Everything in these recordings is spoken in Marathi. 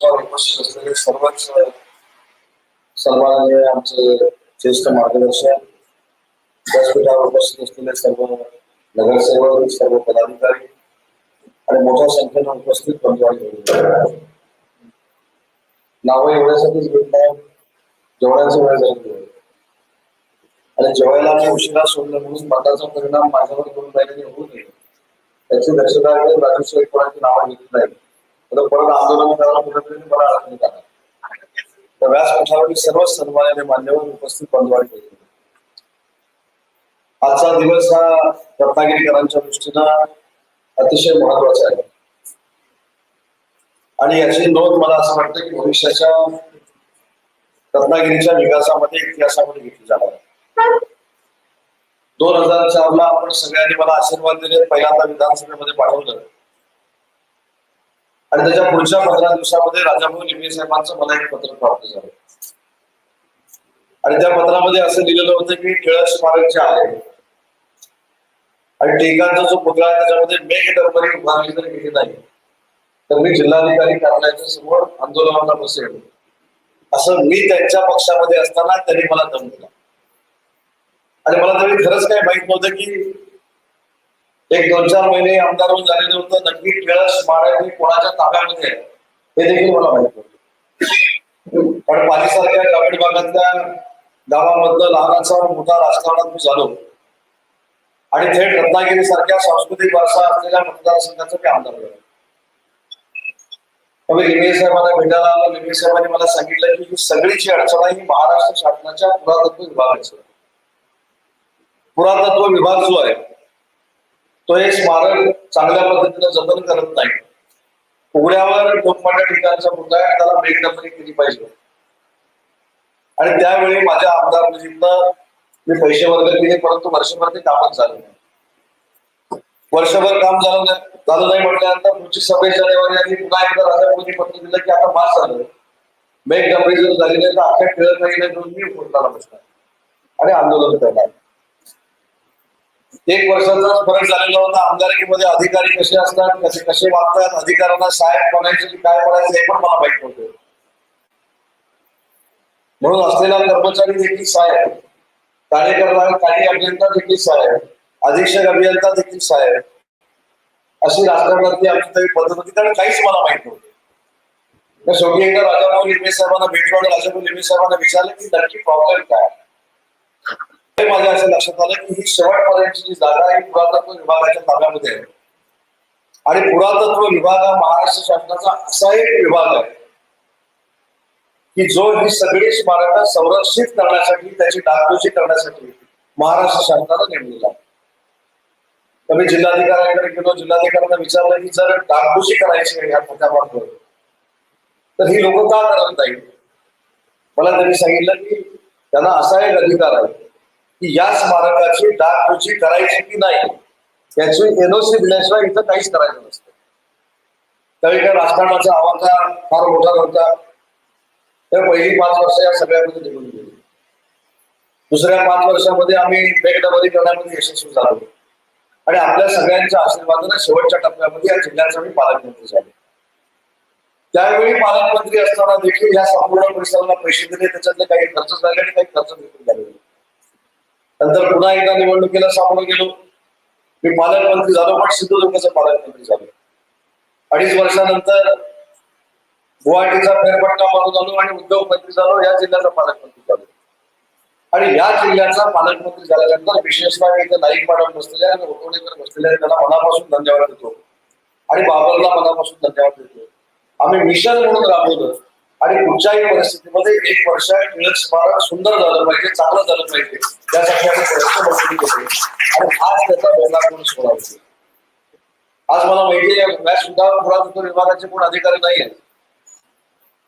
उपस्थित असलेले सर्वच सर्वांचे आमचे ज्येष्ठ मार्गदर्शक व्यासपीठावर उपस्थित असलेले सर्व नगरसेवक सर्व पदाधिकारी आणि मोठ्या संख्येनं उपस्थित बंधुवाडी नावं एवढ्यासाठीच घेतलं जेवणाची वेळ झाली आणि जेवायला मी उशिरा सोडलं म्हणून मताचा परिणाम माझ्यावर करून महिन्यांनी होऊ नये. त्याची दक्षता राजू शेख कोणाची नावं घेतली नाही. परत आंदोलन करायला व्यासपीठावरील सर्व सन्मानाने मान्यवर उपस्थित बंधुवाडी केली आजचा दिवस हा रत्नागिरीकरांच्या दृष्टीनं अतिशय महत्त्वाचा आहे. आणि याची नोंद मला असं वाटतं की भविष्याच्या रत्नागिरीच्या विकासामध्ये इतिहासामध्ये घेतली जाणार दोन हजार चार ला आपण सगळ्यांनी मला आशीर्वाद दिले पहिल्यांदा विधानसभेमध्ये पाठवलं. आणि त्याच्या पुढच्या पंधरा दिवसामध्ये राजाभाऊ लिंबे साहेबांचं मला एक पत्र प्राप्त झालं. आणि त्या पत्रामध्ये असं लिहिलेलं होतं की टिळक स्मारक जे आहे. आणि टिळकांचा जो पुतळा आहे त्याच्यामध्ये मेघ डबरी उभारली जर गेली नाही. तर मी जिल्हाधिकारी कार्यालयाच्या समोर आंदोलनाला बसेल. असं मी त्यांच्या पक्षामध्ये असताना त्यांनी मला दम दिला. आणि मला तरी खरंच काही माहीत नव्हतं की एक दोन चार महिने आमदार होऊन झालेलं होतं. नक्की टिळक स्मारक कोणाच्या ताब्यामध्ये हे देखील मला माहीत नव्हतं. पण पालीसारख्या ग्रामीण भागातल्या गावामधलं लहानाचा मोठा राजकारणात मी झालो. आणि थेट रत्नागिरी सारख्या सांस्कृतिक वारसा असलेल्या मतदारसंघाचं मी आमदार झालो. त्यामुळे लिंबे साहेबांना भेटायला आलो. लिंबे साहेबांनी मला सांगितलं की ही सगळीची अडचण ही महाराष्ट्र शासनाच्या पुरातत्व विभागाची. पुरातत्व विभाग जो आहे तो हे स्मारक चांगल्या पद्धतीने जतन करत नाही. उघड्यावर लोकमान्य ठिकाणचा मुद्दा आहे त्याला मेघडबरी केली पाहिजे. आणि त्यावेळी माझ्या आमदार निधीतनं मी पैसे वर्ग केले परंतु वर्षभर ते कामच झालं नाही. वर्षभर काम झालं नाही झालं नाही म्हटल्यानंतर पुढची सव्वीस जानेवारी आधी पुन्हा एकदा राजा पत्र दिलं की आता मास झालं. मेघ डबरी जर झाली नाही तर अख्ख्या खेळत नाही म्हणून मी उपोषणाला बसणार. आणि आंदोलन करणार. एक वर्षाचाच फरक झालेला होता. आमदारकीमध्ये अधिकारी कसे असतात कसे कसे वागतात अधिकाऱ्यांना साहेब बनायचे काय बनायचं हे पण मला माहीत नव्हतं. म्हणून असलेला कर्मचारी देखील साहेब कार्यकर्ता काही अभियंता देखील साहेब अधीक्षक अभियंता देखील साहेब अशी राजकारणातली आमची तरी पद्धत होती कारण काहीच मला माहीत नव्हतं. शेवटी एकदा राजाभाऊ लिंबे साहेबांना भेटलो आणि राजाभाऊ लिंबे साहेबांना विचारलं की नक्की प्रॉब्लेम काय? माझ्या असं लक्षात आलं की ही शेवटपर्यंतची जी जागा आहे पुरातत्व विभागाच्या ताब्यामध्ये आहे. आणि पुरातत्व विभाग हा महाराष्ट्र शासनाचा असा एक विभाग आहे की जो ही सगळी स्मारकं संरक्षित करण्यासाठी त्याची डागडुजी करण्यासाठी महाराष्ट्र शासनाला नेमलेला आहे. तर मी जिल्हाधिकाऱ्यांकडे गेलो जिल्हाधिकाऱ्यांना विचारलं की जर डागडुजी करायची आहे या खात्यामार्फत तर ही लोक का करत नाही मला त्यांनी सांगितलं की त्यांना असा एक अधिकार आहे की या स्मारकाची डागडुजी करायची की नाही याची एनओसी दिल्याशिवाय इथं काहीच करायचं नसतं. त्यावेळी त्या राजकारणाचा आवाजा फार मोठा नव्हता. तर पहिली पाच वर्ष या सगळ्यामध्ये निघून गेली. दुसऱ्या पाच वर्षामध्ये आम्ही बेगडबरी करण्यामध्ये यशस्वी झालो. आणि आपल्या सगळ्यांच्या आशीर्वादाने शेवटच्या टप्प्यामध्ये या जिल्ह्याचं आम्ही पालकमंत्री झाले. त्यावेळी पालकमंत्री असताना देखील या संपूर्ण परिसराला पैसे दिले त्याच्यातले काही खर्च झाले आणि काही खर्च देखील झाले. नंतर पुन्हा एकदा निवडणुकीला सामोरं गेलो. मी पालकमंत्री झालो पण सिंधुदुर्गचा पालकमंत्री झालो. अडीच वर्षानंतर गुवाहाटीचा फेरपट्टा मारून झालो आणि उद्योग मंत्री झालो या जिल्ह्याचा पालकमंत्री झालो. आणि या जिल्ह्याचा पालकमंत्री झाल्यानंतर विशेषतः इथं नाईक मॅडम बसलेले आणि ओटोणेकर बसलेले आहेत त्यांना मनापासून धन्यवाद देतो. आणि बाबरला मनापासून धन्यवाद देतो. आम्ही मिशन म्हणून राबवलं. आणि कुठच्याही परिस्थितीमध्ये एक वर्ष टिळक स्मारक सुंदर झालं पाहिजे चांगलं झालं पाहिजे. यासाठी आम्ही प्रयत्न केले. आणि आज त्याचा बेंगापूर सोडा आज मला माहिती आहे मॅच सुद्धा पुरातत्व विभागाचे कोण अधिकारी नाही आहेत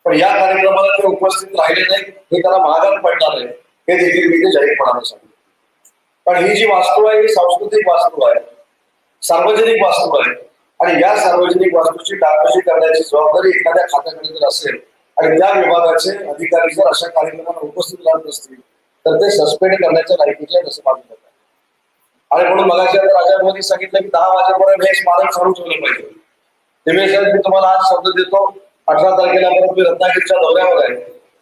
पण या कार्यक्रमाला ते उपस्थित राहिले नाही हे त्याला महागात पडणार आहे. हे देखील मी ते जाहीरपणाने सांगितलं पण ही जी वास्तू आहे ही सांस्कृतिक वास्तू आहे सार्वजनिक वास्तू आहे आणि या सार्वजनिक वास्तूची डागडुजी करण्याची जबाबदारी एखाद्या खात्याकडे जर असेल आणि त्या विभागाचे अधिकारी जर अशा कार्यक्रमाला उपस्थित राहत नसतील तर ते सस्पेंड करण्याच्या लायकीचे आहे असं माझं मत आणि म्हणून मला राजा मोदी सांगितलं की दहा वाजेपर्यंत हे स्मारक चालू ठेवलं पाहिजे. दिवेश मी तुम्हाला आज शब्द देतो. अठरा तारखेला परत मी रत्नागिरीच्या दौऱ्यावर आहे.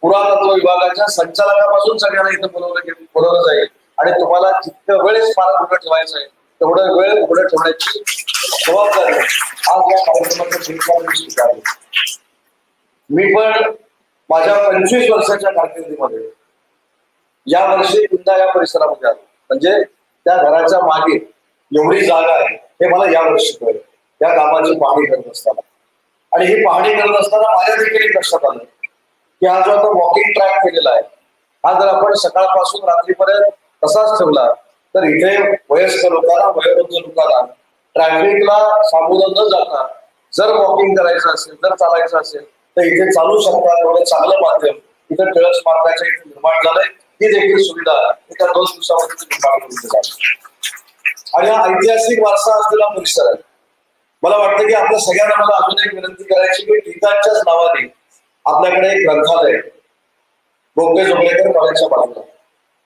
पुरातत्व विभागाच्या संचालकापासून सगळ्यांना इथं बोलवलं बोलवलं जाईल. आणि तुम्हाला जितकं वेळ स्मारक उघडं ठेवायचं आहे तेवढं वेळ उघडं ठेवण्याची जबाबदारी आज या कार्यक्रमाचं स्वीकारली. मी पण माझ्या पंचवीस वर्षाच्या कारकिर्दीमध्ये या वर्षी पुन्हा या परिसरामध्ये आलो. म्हणजे त्या घराच्या मागे एवढी जागा आहे हे मला या वर्षी कळलं. या कामाची पाहणी करत असताना. आणि ही पाहणी करत असताना माझ्या देखील लक्षात आलं की हा जो आता वॉकिंग ट्रॅक केलेला आहे हा जर आपण सकाळपासून रात्रीपर्यंत तसाच ठेवला तर इथे वयस्कर लोकांना वयोवृद्ध लोकांना ट्रॅफिकला सामोरं न जाता जर वॉकिंग करायचं असेल जर चालायचं असेल तर इथे चालू शकतात एवढं चांगलं माध्यम. इथं टिळक स्मारकाच्या इथे निर्माण झालंय. ही देखील सुविधा एका दोन दिवसामध्ये निर्माण करून दिली आणि हा ऐतिहासिक वारसा असलेला परिसर आहे. मला वाटतं की आपल्या सगळ्यांना मला अजून एक विनंती करायची की टिकांच्याच नावाने आपल्याकडे एक ग्रंथालय आहे. जोगळेकर कॉलेजच्या बाजूला.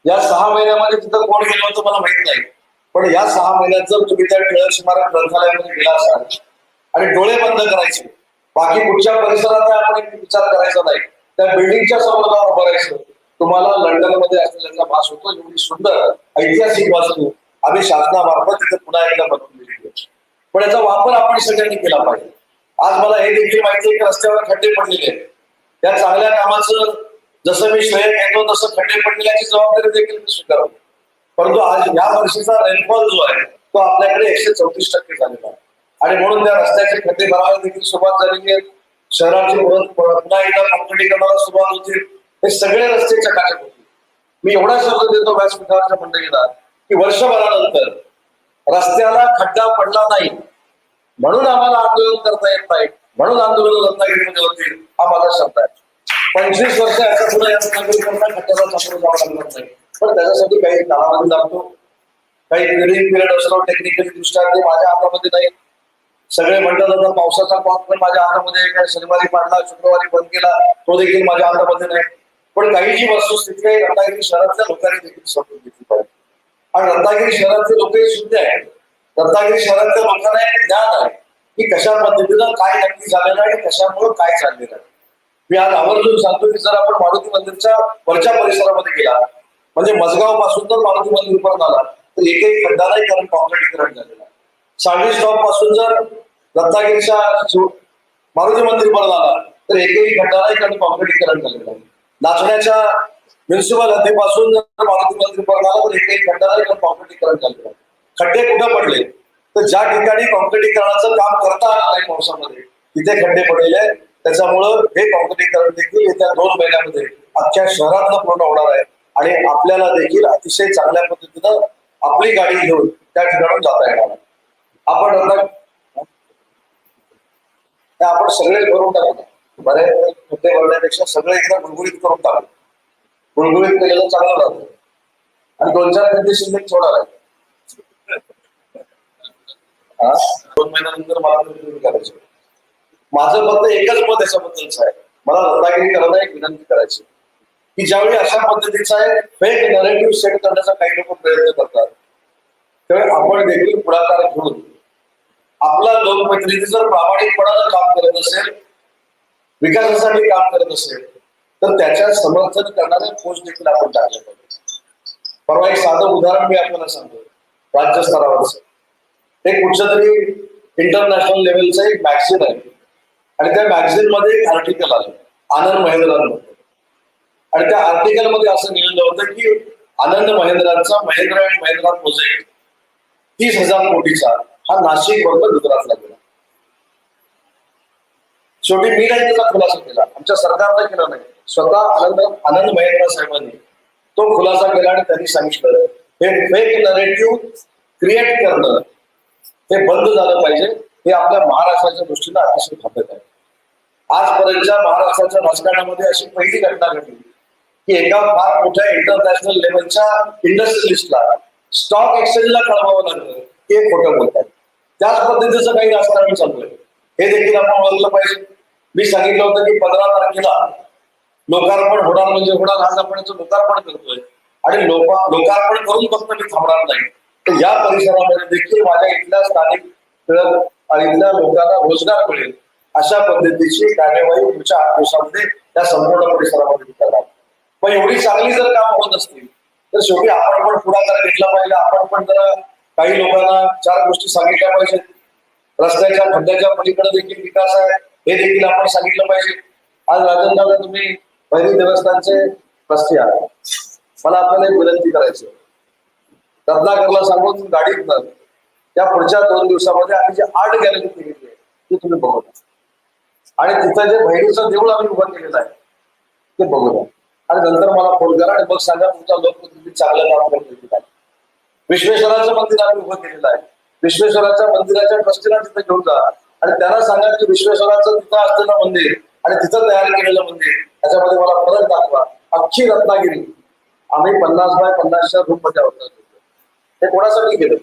या सहा महिन्यामध्ये तिथं कोण गेलं होतं मला माहीत नाही. पण या सहा महिन्यात जर तुम्ही त्या टिळक स्मारक ग्रंथालयामध्ये गेला असाल आणि डोळे बंद करायचे बाकी कुठच्या परिसरात आपण एक विचार करायचा नाही. त्या बिल्डिंगच्या समोर जाऊन उभं राहायचं. तुम्हाला लंडनमध्ये असलेल्याचा भास होतो एवढी सुंदर ऐतिहासिक वास्तू आम्ही शासनामार्फत तिथे पुन्हा एकदा बनवून दिली पण याचा वापर आपण सगळ्यांनी केला पाहिजे. आज मला हे देखील माहिती आहे की रस्त्यावर खड्डे पडलेले आहेत. त्या चांगल्या कामाचं जसं मी श्रेय घेतो तसं खड्डे पडलेल्याची जबाबदारी देखील मी स्वीकारतो. परंतु आज या वर्षीचा रेनफॉल जो आहे तो आपल्याकडे एकशे चौतीस टक्के झालेला आहे. आणि म्हणून त्या रस्त्याचे खड्डे भरायला देखील सुरुवात झालेली आहे. शहराची पुन्हा एकदा काँक्रिटीकरणाला सुरुवात होतील हे सगळे रस्ते चकाचक होतील मी एवढा शब्द देतो व्यासपीठाच्या मंडळीला की वर्षभरानंतर रस्त्याला खड्डा पडला नाही. म्हणून आम्हाला आंदोलन करता येत नाही. म्हणून आंदोलन रत्नागिरीमध्ये होतील हा माझा शब्द आहे. पंचवीस वर्ष याचा पुढे या रत्नागिरीकरता खड्ड्याला सामोरं जावं लागणार नाही. पण त्याच्यासाठी काही कालावधी लागतो. काही पिरियड पिरियड असतो टेक्निकली दृष्ट्या ते माझ्या हातामध्ये नाही. सगळे म्हणतात आता पावसाचा पाऊस पण माझ्या हातामध्ये काय शनिवारी पाडला शुक्रवारी बंद केला तो देखील माझ्या हातामध्ये नाही. पण काही जी वस्तुस्थिती आहे रत्नागिरी शहरातल्या लोकांनी देखील समजून घेतली पाहिजे. आणि रत्नागिरी शहरातले लोकही शुद्ध आहेत. रत्नागिरी शहरातल्या लोकांना एक ज्ञान आहे की कशा पद्धतीनं काय नक्की झालेलं आहे आणि कशामुळे काय चाललेलं आहे. मी आज आवर्जून सांगतो की जर आपण मारुती मंदिरच्या वरच्या परिसरामध्ये गेला म्हणजे मजगावपासून जर मारुती मंदिर पर्यंत आला तर एकही खड्डालाही कारण कॉन्क्रिटीकरण झालेलं आहे. सांगली स्टॉपपासून जर रत्नागिरीच्या मारुती मंदिर बरं आला तर एकही खड्डा नाही कॉन्क्रिटीकरण झालेलं आहे नाचण्याच्या म्युन्सिपल हद्दीपासून जर मारुती मंदिर बरं आला तर एकही खड्डा नाही कारण कॉन्क्रिटीकरण झालेलं आहे खड्डे कुठे पडले? तर ज्या ठिकाणी कॉन्क्रिटीकरणाचं काम करता आलं नाही पावसामध्ये तिथे खड्डे पडलेले आहेत. त्याच्यामुळं हे कॉन्क्रिटीकरण देखील येत्या दोन महिन्यामध्ये अख्ख्या शहरातलं पूर्ण होणार आहे. आणि आपल्याला देखील अतिशय चांगल्या पद्धतीनं आपली गाडी घेऊन त्या ठिकाणून जाता येणार आहे. आपण आता आपण सगळे भरून टाकू बरे मुद्दे भरण्यापेक्षा सगळे एकदा गुळगुळीत करून टाकू गुळगुळीत केलेलं चांगलं लागतं आणि दोन चार खड्डे शिल्लक सोडा दोन महिन्यानंतर मला तुम्ही करायचं. माझं मत एकच मत याच्याबद्दलच आहे. मला रत्नागिरीकरांना एक विनंती करायची. की ज्यावेळी अशा पद्धतीचा फेक नरेटिव्ह सेट करण्याचा काही लोक प्रयत्न करतात. त्यावेळी आपण देखील पुढाकार घेऊन आपला लोकप्रतिनिधी जर प्रामाणिकपणानं काम करत असेल विकासासाठी काम करत असेल तर त्याच्या समर्थन करणारे पोस्ट देखील आपण टाकले पाहिजे. परवा एक साधं उदाहरण मी आपल्याला सांगतो. राज्य स्तरावरचं. एक कुठच्या तरी इंटरनॅशनल लेवलचं एक मॅगझिन आहे. आणि त्या मॅगझिनमध्ये एक आर्टिकल आलं. आनंद महिंद्रांमध्ये आणि त्या आर्टिकलमध्ये असं लिहिलं होतं की आनंद महेंद्रांचा महेंद्र अँड महेंद्रा प्रोजेक्ट तीस हजार कोटीचा. हा नाशिक बरोबर गुजरातला गेला. शेवटी मी नाही त्याचा खुलासा केला. आमच्या सरकारनं केला नाही. स्वतः आनंद आनंद महिंद्रा साहेबांनी तो खुलासा केला आणि त्यांनी सांगितलं हे फेक नरेटिव्ह क्रिएट करणं हे बंद झालं पाहिजे. हे आपल्या महाराष्ट्राच्या दृष्टीनं अतिशय घातक आहे. आजपर्यंतच्या महाराष्ट्राच्या राजकारणामध्ये अशी पहिली घटना घडली की एका फार मोठ्या इंटरनॅशनल लेवलच्या इंडस्ट्रियलिस्टला स्टॉक एक्सचेंजला कळवावं लागलं. हे खोटं बोलतात. त्याच पद्धतीचं काही राजकारण चालू आहे. हे देखील आपण ओळखलं पाहिजे. मी सांगितलं होतं की पंधरा तारखेला लोकार्पण होणार म्हणजे होणार आज आपण याचं लोकार्पण करतोय. आणि लोक लोकार्पण करून फक्त मी थांबणार नाही. तर या परिसरामध्ये देखील माझ्या इथल्या स्थानिक टिळक आणि इथल्या लोकांना रोजगार मिळेल अशा पद्धतीची कार्यवाही पुढच्या आठ दिवसामध्ये त्या संपूर्ण परिसरामध्ये करणार. मग एवढी चांगली जर काम होत असतील तर शेवटी आपण पण पुढाकार घेतला पाहिजे. आपण पण जरा काही लोकांना चार गोष्टी सांगितल्या पाहिजेत. रस्त्याच्या खड्ड्याच्या पलीकडे देखील विकास आहे. हे देखील आपण सांगितलं पाहिजे. आज राजनदादा तुम्ही पहिली देवस्थानचे ट्रस्टी आहात. मला आपल्याला एक विनंती करायची आहे. रत्नाकरला सांगून गाडीत न त्या पुढच्या दोन दिवसामध्ये आम्ही जे आर्ट गॅलरी केलेली आहे ती तुम्ही बघू आणि तिथं जे भैरीचं देऊळ आम्ही उभं केलेलं आहे ते बघूया द्या आणि नंतर मला फोन करा आणि मग सांगा तुमचा लोकप्रतिनिधी चांगलं काम करतोय काय विश्वेश्वराचं मंदिर आम्ही उभं केलेलं आहे. विश्वेश्वराच्या मंदिराच्या ट्रस्टीला तिथे घेऊन जा. आणि त्यांना सांगा की विश्वेश्वराचं तिथं असलेलं मंदिर आणि तिथं तयार केलेलं मंदिर त्याच्यामध्ये मला फरक दाखवा. अख्खी रत्नागिरी. आम्ही पन्नास बाय पन्नासच्या रूममध्ये होतो हे कोणासाठी केलं?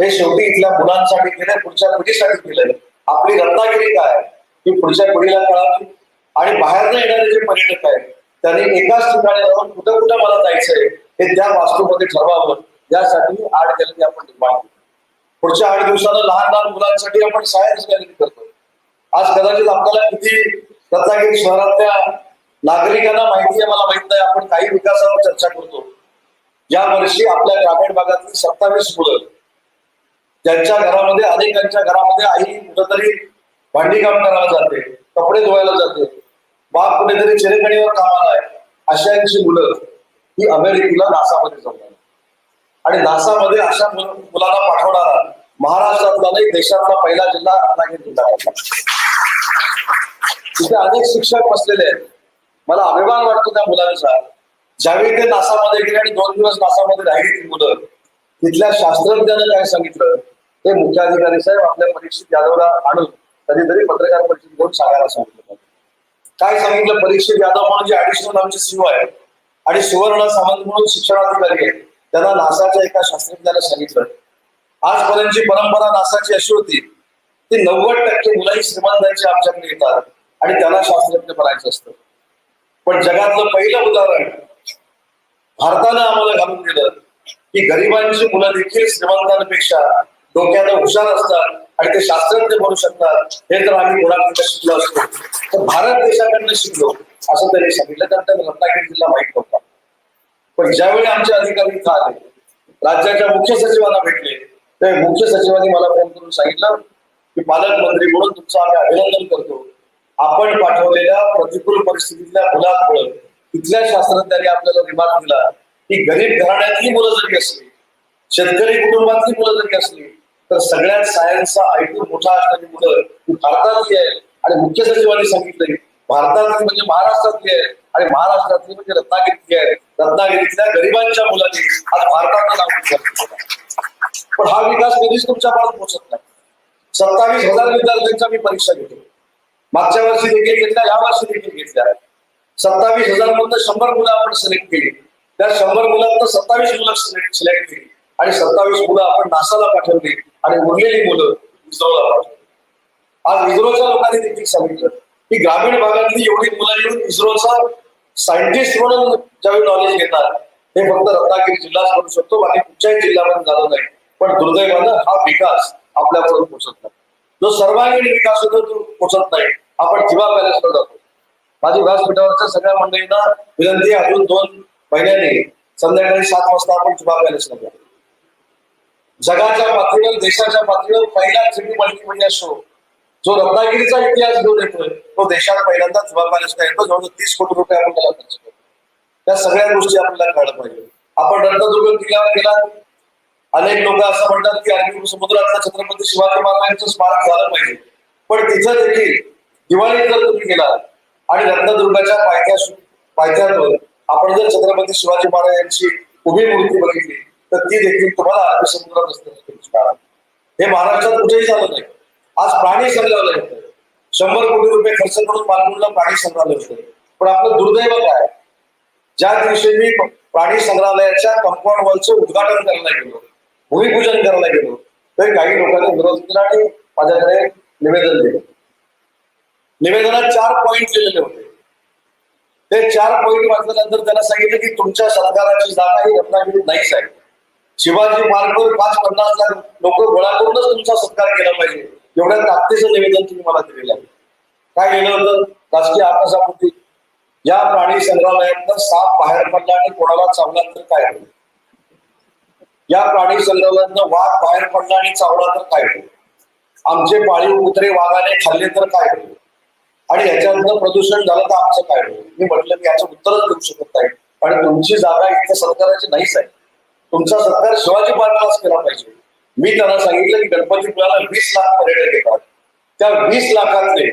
हे शेवटी इथल्या मुलांसाठी केलंय पुढच्या पिढीसाठी केलंय. आपली रत्नागिरी काय की पुढच्या पिढीला कळावी आणि बाहेरनं येणारे जे पर्यटक आहेत त्यांनी एकाच ठिकाणी राहून कुठं कुठं मला जायचंय हे त्या वास्तूमध्ये ठरवावं. यासाठी आठ गॅलरी आपण निर्माण केली. पुढच्या आठ दिवसानं लहान लहान मुलांसाठी आपण सायन्स गॅलरी करतो आज कदाचित आपल्याला किती रत्नागिरी शहरातल्या नागरिकांना माहिती आहे मला माहीत नाही आपण काही विकासावर चर्चा करतो. या वर्षी आपल्या ग्रामीण भागातील सत्तावीस मुलं त्यांच्या घरामध्ये अनेकांच्या घरामध्ये आई कुठंतरी भांडी काम करायला जाते कपडे धुवायला जाते बाप कुठेतरी चिरेकणीवर कामाला आहे अशांची मुलं ही अमेरिकेला नासामध्ये जातात आणि नासामध्ये अशा मुलाला मुलांना पाठवणारा महाराष्ट्रातला नाही देशातला पहिला जिल्हा रत्नागिरी जिल्हा तिथे अनेक शिक्षक बसलेले आहेत. मला अभिमान वाटतो त्या मुलांचा. ज्यावेळी ते नासामध्ये गेले आणि दोन दिवस नासामध्ये राहिली ती मुलं तिथल्या शास्त्रज्ञानं काय सांगितलं? ते मुख्याधिकारी साहेब आपल्या परीक्षित यादवला आणून कधीतरी पत्रकार परिषद घेऊन सांगायला सांगितलं. काय सांगितलं? परीक्षित यादव म्हणून जे ऍडिशनल आमचे सीओ आहेत आणि सुवर्ण सामंत म्हणून शिक्षणाधिकारी आहेत. त्यांना नासाच्या एका शास्त्रज्ञाला सांगितलं. आजपर्यंतची परंपरा नासाची अशी होती की नव्वद टक्के मुलंही श्रीमंतांची आमच्याकडे येतात आणि त्यांना शास्त्रज्ञ बनायचं असतं. पण जगातलं पहिलं उदाहरण भारतानं आम्हाला घालून दिलं की गरिबांची मुलं देखील श्रीमंतांपेक्षा डोक्यानं हुशार असतात आणि ते शास्त्रज्ञ बनू शकतात हे तर आम्ही कोणाकडे शिकलो असतो. तर भारत देशाकडनं शिकलो असं त्यांनी सांगितलं. कारण त्यांना रत्नागिरी जिल्हा माहीत नव्हता. पण ज्यावेळी आमचे अधिकारी इथं आले राज्याच्या मुख्य सचिवांना भेटले ते मुख्य सचिवांनी मला फोन करून सांगितलं की पालकमंत्री म्हणून तुमचं आम्ही अभिनंदन करतो. आपण पाठवलेल्या प्रतिकूल परिस्थितीतल्या मुलांमुळे तिथल्या शास्त्रज्ञांनी आपल्याला रिमार्क दिला की गरीब घराण्यातली मुलं जरी असली शेतकरी कुटुंबातली मुलं जरी असली तर सगळ्यात सायन्सचा ऐकून मोठा असणारी मुलं ही भारतातली आहे आणि मुख्य सचिवांनी सांगितलं भारतातली म्हणजे महाराष्ट्रातली आहे आणि महाराष्ट्रातली म्हणजे रत्नागिरीतली आहे रत्नागिरीतल्या गरिबांच्या मुलांनी आज भारताचं नाव पण हा विकास कधीच तुमच्यापर्यंत पोहोचत नाही. सत्तावीस हजार विद्यार्थ्यांच्या मी परीक्षा घेतो मागच्या वर्षी देखील घेतल्या या वर्षी देखील घेतल्या. सत्तावीस हजार मधनं शंभर मुलं आपण सिलेक्ट केली. त्या शंभर मुलांना सत्तावीस मुलं सिलेक्ट केली. आणि सत्तावीस मुलं आपण नासाला पाठवली आणि उरलेली मुलं इस्रोला पाठवली. आज इस्रोच्या लोकांनी देखील सांगितलं की ग्रामीण भागातली एवढी मुलं येऊन इस्रोचा सायंटिस्ट म्हणून ज्यावेळी नॉलेज घेतात हे फक्त रत्नागिरी जिल्हाच करू शकतो बाकी कुठच्याही जिल्ह्यामध्ये झालं नाही. पण दुर्दैवानं हा विकास आपल्यापर्यंत पोहोचत नाही. जो सर्वांगीण विकास होतो तो पोहोचत नाही. आपण जिवा पॅलेसवर जातो. माझी व्यासपीठावरच्या सगळ्या मंडळींना विनंती आहे अजून दोन महिन्यांनी संध्याकाळी सात वाजता आपण जिवा पॅलेसला जातो जगाच्या पातळीवर देशाच्या पातळीवर पहिला सिटी मल्टीमीडिया शो जो रत्नागिरीचा इतिहास घेऊन येतोय तो देशात पहिल्यांदा जिवा येतो जवळजवळ तीस कोटी रुपये आपण त्याला खर्च करतो त्या सगळ्या गोष्टी आपल्याला कळल्या पाहिजे. आपण रत्नदुर्ग किल्ल्यावर गेला अनेक लोक असं म्हणतात की अरबी समुद्रातला छत्रपती शिवाजी महाराजांचं स्मारक झालं पाहिजे. पण तिथं देखील दिवाळीत जर तुम्ही गेला आणि रत्नदुर्गाच्या पायथ्या पायथ्यावर आपण जर छत्रपती शिवाजी महाराजांची उभी मूर्ती बघितली तर ती देखील तुम्हाला अरबी समुद्रात असते हे महाराष्ट्रात कुठेही झालं नाही. आज प्राणी संग्रहालय होतं. शंभर कोटी रुपये खर्च करून पालघरला प्राणी संग्रहालय होतं. पण आपलं दुर्दैव काय? ज्या दिवशी मी प्राणी संग्रहालयाच्या कंपाऊंड वॉलचं उद्घाटन करायला गेलो भूमिपूजन करायला गेलो तर काही लोकांनी विरोध केला आणि माझ्याकडे निवेदन दिलं. निवेदनात चार पॉईंट दिलेले होते. ते चार पॉईंट वाचल्यानंतर त्यांना सांगितलं की तुमच्या सरकाराची जागा ही रत्नागिरी नाहीच आहे शिवाजी मार्गवर पाच पन्नास लाख लोक गोळा करूनच तुमचा सत्कार केला पाहिजे. एवढ्या ताकदीचं निवेदन तुम्ही मला दिलेलं आहे. काय केलं होतं? राजकीय आकाशापोटी या प्राणी संग्रहालयातनं साप बाहेर पडला आणि कोणाला चावला तर काय होईल? या प्राणी संग्रहालयातनं वाघ बाहेर पडला आणि चावला तर काय होईल? आमचे पाळीव कुत्रे वाघाने खाल्ले तर काय होईल? आणि याच्यातनं प्रदूषण झालं तर आमचं काय होईल? मी म्हटलं की याचं उत्तरच देऊ शकत नाही. आणि तुमची जागा इथं सरकाराची नाहीच आहे. तुमचा सरकार शिवाजी पार्कलाच केला पाहिजे. मी त्यांना सांगितलं की गणपतीपुळ्याला वीस लाख पर्यटक येतात. त्या वीस लाखातले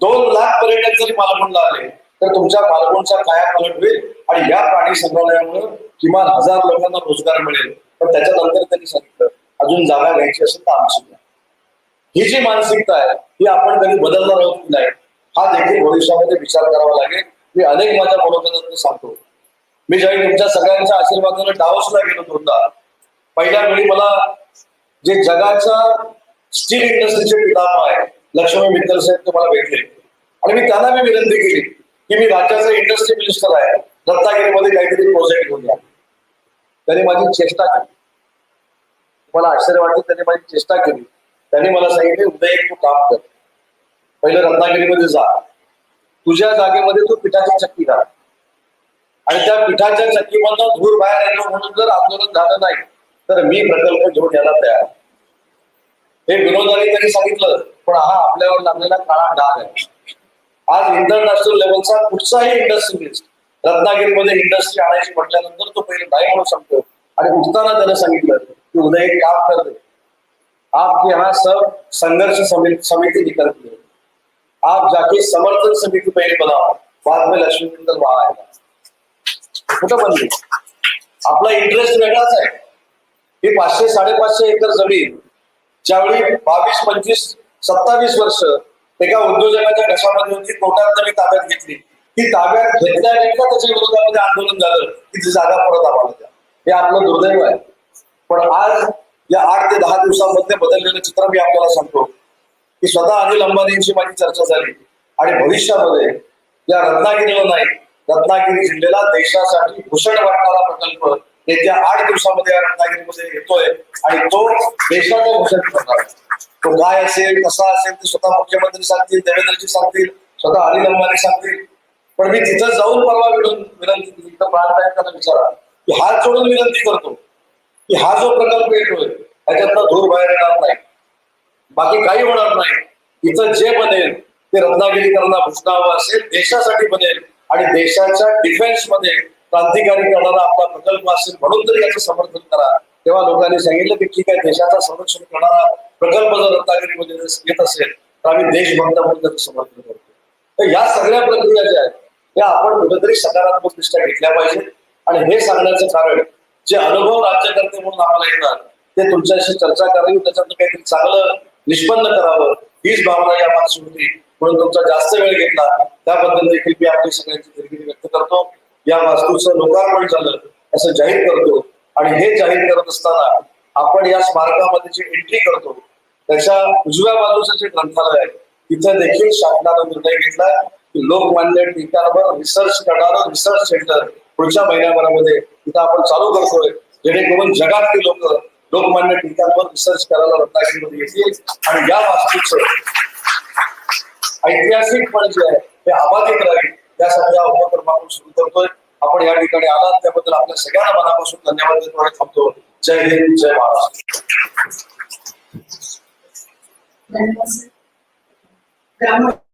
दोन लाख पर्यटक जरी मालवणला आले तर तुमच्या मालवणचा काया पलट होईल आणि या प्राणी संग्रहालयामुळे किमान हजार लोकांना रोजगार मिळेल. पण त्याच्यानंतर त्यांनी सांगितलं अजून जागा घ्यायची असेल तर आमची घ्या. ही जी मानसिकता आहे ही आपण कधी बदलणार आहोत की नाही हा देखील भविष्यामध्ये विचार करावा लागेल. मी अनेक माझ्या मुलाखतीत सांगतो. मी ज्यावेळी तुमच्या सगळ्यांच्या आशीर्वादाने डावसला गेलो होता पहिल्या वेळी मला जे जगाच्या स्टील इंडस्ट्रीचे पितामह आहे. लक्ष्मी मित्तल साहेब तुम्हाला भेटले. आणि मी त्यांना मी विनंती केली की मी राज्याचा इंडस्ट्री मिनिस्टर आहे. रत्नागिरीमध्ये काहीतरी प्रोजेक्ट घेऊन या. त्यांनी माझी चेष्टा केली. मला आश्चर्य वाटलं त्यांनी माझी चेष्टा केली. त्यांनी मला सांगितले उद्या एक तू काम कर. पहिलं रत्नागिरीमध्ये जा. तुझ्या जागेमध्ये तू पिठाची चक्की घाल. आणि त्या पिठाच्या चक्कीमधनं धूर बाहेर येणं म्हणून जर आंदोलन झालं नाही तर मी प्रकल्प घेऊन यायला तयार. हे विनोदाने त्यांनी सांगितलं पण हा आपल्यावर लागलेला काळा डाग आहे. आज इंटरनॅशनल लेवलचा कुठचाही इंडस्ट्रियलिस्ट रत्नागिरीमध्ये इंडस्ट्री आणायची म्हटल्यानंतर तो पहिले नाही म्हणून सांगतो आणि उठताना त्याने सांगितलं की उद्या एक काम करते आप यहाँ सब संघर्ष समिति समिति निकलती है. आप जाके समर्थन समिति पहले बनाओ. बाद में लक्ष्मी वहां आएगा. कुठं बनली आपला इंटरेस्ट वेगळाच आहे. ही पाचशे साडेपाचशे एकर जमीन ज्यावेळी बावीस पंचवीस सत्तावीस वर्ष एका उद्योजकाच्या घशामध्ये होती कोर्टात मी ताब्यात घेतली. ती ताब्यात घेतल्यानंतर त्याच्या विरोधामध्ये आंदोलन झालं? की ती जागा परत आम्हाला द्या. हे आपलं दुर्दैव आहे. पण आज या आठ ते दहा दिवसांमध्ये बदललेलं चित्र मी आपल्याला सांगतो. की स्वतः अनिल अंबानींची माझी चर्चा झाली. आणि भविष्यामध्ये या रत्नागिरीला नाही रत्नागिरी जिल्ह्याला देशासाठी भूषण वाटणारा प्रकल्प येत्या आठ दिवसामध्ये या रत्नागिरीमध्ये येतोय आणि तो देशाचा घोषण करणार तो काय असेल कसा असेल ते स्वतः मुख्यमंत्री सांगतील देवेंद्रजी सांगतील स्वतः अनिल अंबानी सांगतील. पण मी तिथं जाऊन परवा विनंती केली. तर प्राणदायकांना विचारा. की हात जोडून विनंती करतो. की हा जो प्रकल्प येतोय त्याच्यातनं धूर बाहेर येणार नाही. बाकी काही होणार नाही. इथं जे बनेल ते रत्नागिरीकरांना भुसकावं असेल देशासाठी बनेल आणि देशाच्या डिफेन्समध्ये क्रांतिकारी करणारा आपला प्रकल्प असेल म्हणून तरी याचं समर्थन करा. तेव्हा लोकांनी सांगितलं की ठीक आहे देशाचा संरक्षण करणारा प्रकल्प जर रत्नागिरीमध्ये येत असेल तर आम्ही देशभक्त म्हणून त्याचं समर्थन करतो. तर या सगळ्या प्रक्रिया ज्या आहेत त्या आपण कुठेतरी सकारात्मक दृष्ट्या घेतल्या पाहिजेत. आणि हे सांगण्याचं कारण जे अनुभव राज्यकर्ते म्हणून आम्हाला येतात ते तुमच्याशी चर्चा करावी त्याच्यातून काहीतरी चांगलं निष्पन्न करावं हीच भावना या मागची होती. म्हणून तुमचा जास्त वेळ घेतला. त्याबद्दल देखील मी आपली सगळ्यांची दिलगिरी व्यक्त करतो. या वास्तूचं लोकार्पण झालं असं जाहीर करतो. आणि हे जाहीर करत असताना आपण या स्मारकामध्ये जी एंट्री करतो त्याच्या उजव्या बाजूचं जे ग्रंथालय आहे तिथं देखील शासनानं निर्णय घेतला की लोकमान्य टिकांवर रिसर्च करणारं रिसर्च सेंटर पुढच्या महिन्याभरामध्ये तिथं आपण चालू करतोय. जेणेकरून जगातली लोक लोकमान्य टिकांवर रिसर्च करायला रत्नागिरीमध्ये येतील. आणि या वास्तूचं ऐतिहासिक पण जे आहे ते अबाधित राहील. त्यासाठी हा उपक्रम आपण सुरू करतोय. आपण या ठिकाणी आलात. त्याबद्दल आपल्या सगळ्यांना मनापासून धन्यवाद देतो आणि थांबतो. जय हिंद जय महाराष्ट्र. धन्यवाद